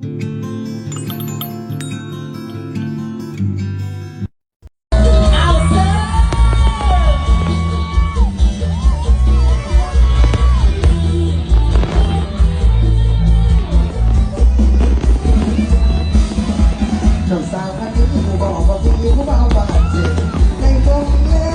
เจ้าสาวอันนี้ผู้บอกว่าพี่ผู้บ่าวบาดเจ็บในวงเล็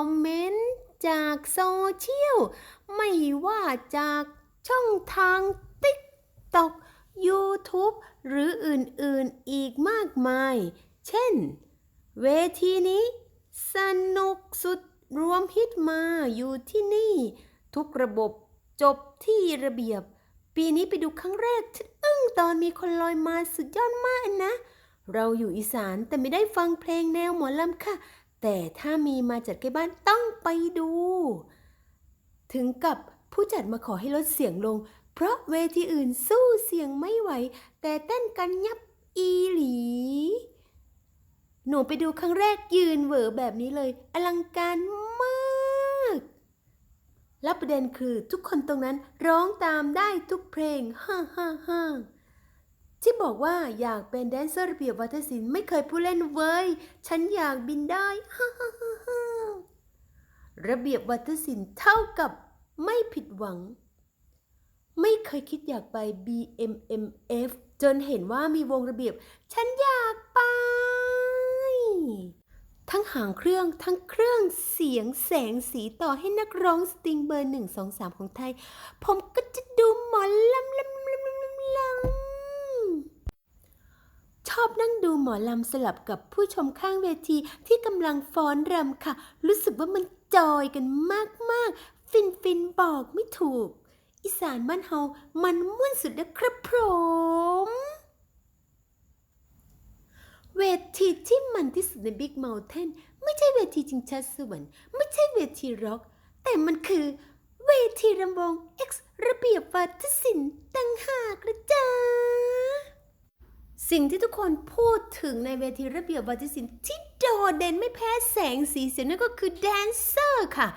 อมเมนต์จากโซเชียล ไม่ว่าจากช่องทาง TikTok YouTube หรืออื่นๆอีกมากมาย เช่น เวทีนี้ สนุกสุดรวมฮิตมาอยู่ที่นี่ ทุกระบบจบที่ระเบียบ ปีนี้ไปดูครั้งแรกฉันอึ้งตอนมีคนลอยมาสุดยอดมากนะ เราอยู่อีสานแต่ไม่ได้ฟังเพลงแนวหมอลำค่ะ แต่ถ้ามีมาจัดใกล้บ้านต้องไปดู ถึงกับผู้จัดมาขอให้ลดเสียงลง เพราะเวทีอื่นสู้เสียงไม่ไหว แต่เต้นกันยับอีหลี หนูไปดูครั้งแรกยืนเหวอแบบนี้เลย อลังการมากและประเด็นคือทุกคนตรงนั้นร้องตามได้ทุกเพลงฮ่าฮ่าฮ่า ที่บอกว่าอยากเป็นแดนเซอร์ระเบียบวัฒนศิลป์ไม่เคยผู้เล่นเว้ย ฉันอยากบินได้ ระเบียบวัฒนศิลป์เท่ากับไม่ผิดหวัง ไม่เคยคิดอยากไป BMMF จนเห็นว่ามีวงระเบียบ ฉันอยากไป ทั้งหางเครื่องทั้งเครื่องเสียงแสงสีต่อให้นักร้องสตริงเบอร์หนึ่งสองสามของไทย ผมก็จะดูหมอลำลำลำลำลำลำ ชอบนั่งดูหมอลำสลับกับผู้ชมข้างเวทีที่กำลังฟ้อนรำค่ะ รู้สึกว่ามันจอยกันมาก ๆ ฟินฟินบอกไม่ถูก อีสานบ้านเฮามันม่วนสุดนะครับผมเวทีที่มันที่สุดในบิ๊กเม t เทนไม่ใช่เวทีจิงชัดสวรรค์ไม่ใช่เวทีร็อก แต่มันคือเวทีรำวง X ระเบียบวัฒนศิลป์ตั้งหากนะจ๊ะ สิ่งที่ทุกคนพูดถึงในเวทีระเบียบวัฒนศิลป์ที่โดดเด่นไม่แพ้แสงสีเสียงนั่นก็คือแดนเซอร์ค่ะ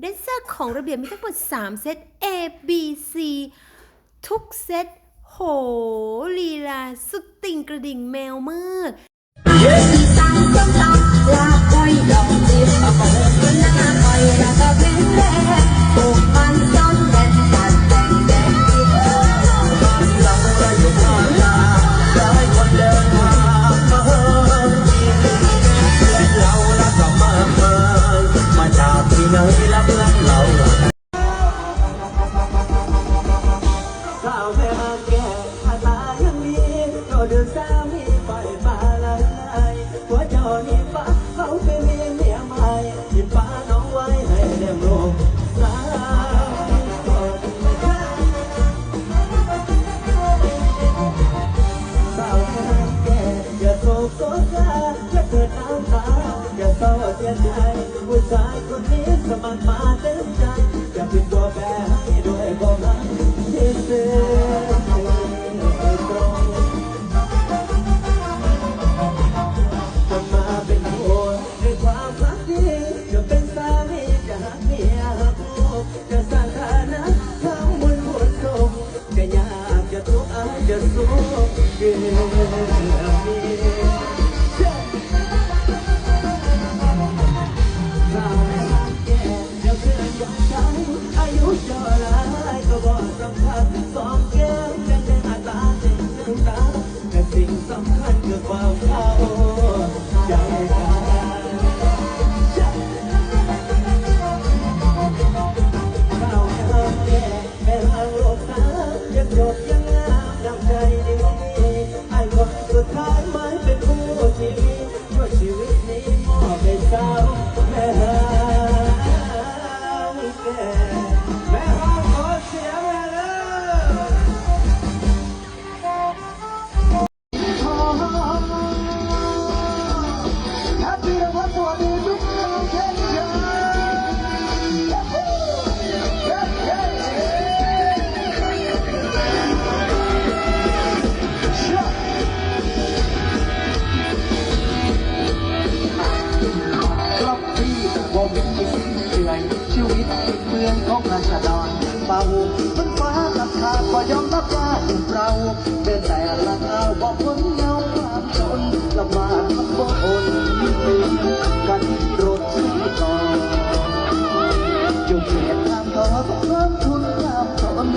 แดนเซอร์ของระเบียบมีทั้งหมด 3 เซต A B C ทุกเซตโหลีลาสุดติ่งกระดิ่งแมวมากสั่งส้มตำลาบก้อยดอกดิบเอาของขึ้นหน้าก้อยแล้วก็เป็นแดง mamada i'm a hunger barrel วอวิจิตเชื่อยชีวิตเปดเมืองของราชดอนเบาบนฟ้าตัดขาดก็ยอมรับว่าเราเดินแต่ละเงาบอกคนเงาความจนละบากมันบ่อนกันรถสีต่ออยู่เขทตามทอเพิ่มทุนความทน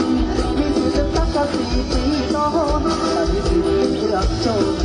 มีสิทธิ์จะตั้งกะสีสีนอนมีสิทธิ์เลือกโจท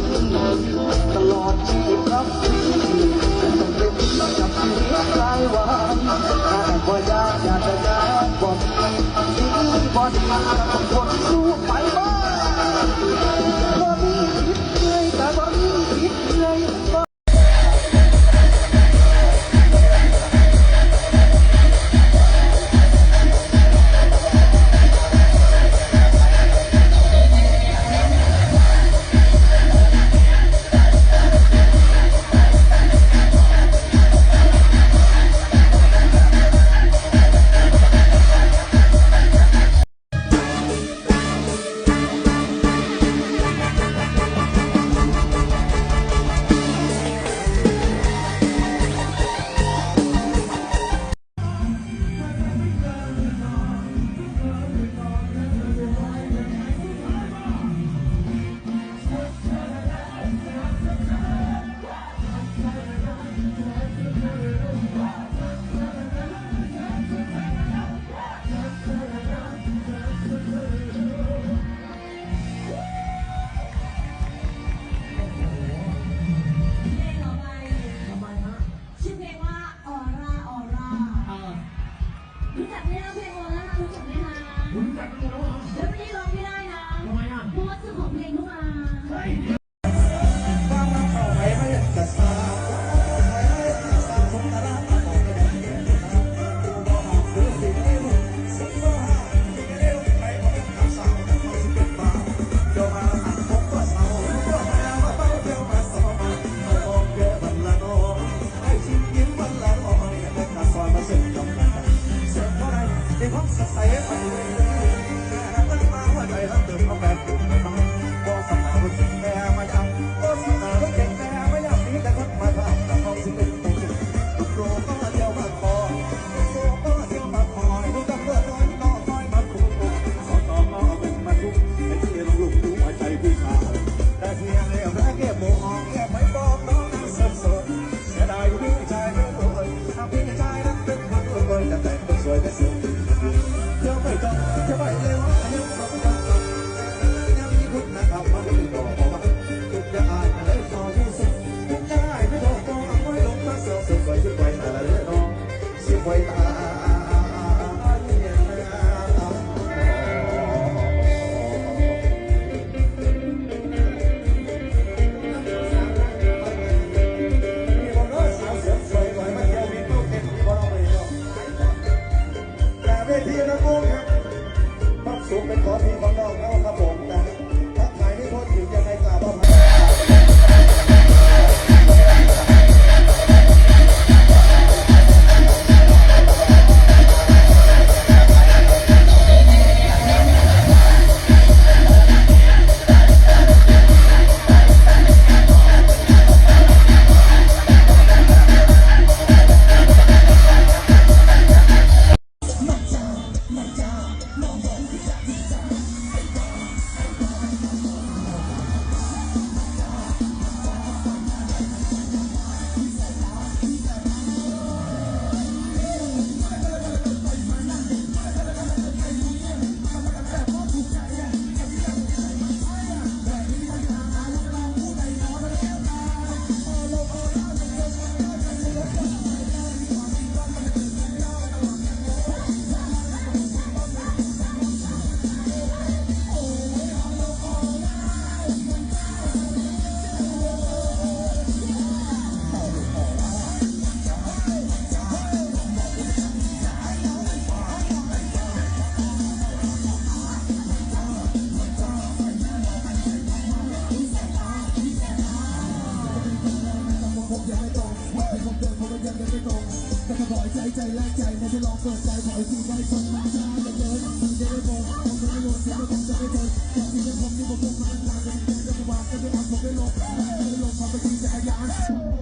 ที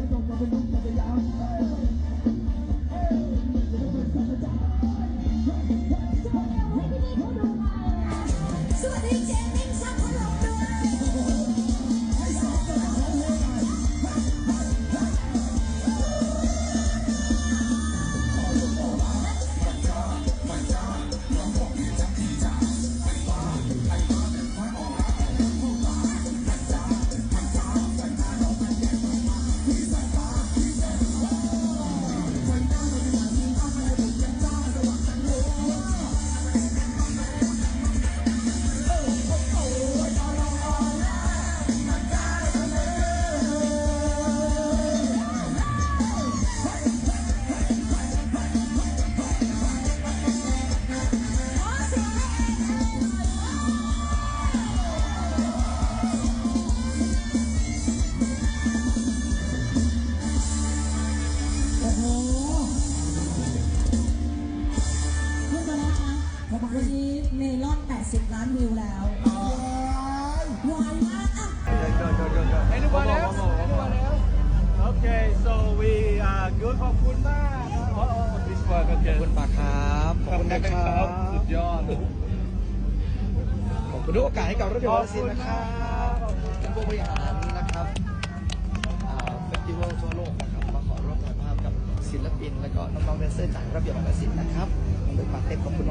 ขอบคุณมากครับขอบคุณปากครับขอบคุณนะครับสุดยอดขอบคุณทุกโอกาสให้กับรถยนต์วอลซินนะครับท่านผู้บริหารนะครับเฟสติวัลทั่วโลกนะครับมาขอร่วมถ่ายภาพกับศิลปิน และก็น้องๆแดนเซอร์จากระเบียบวอลซินนะครับผมเป็นปาเต็มขอบคุณ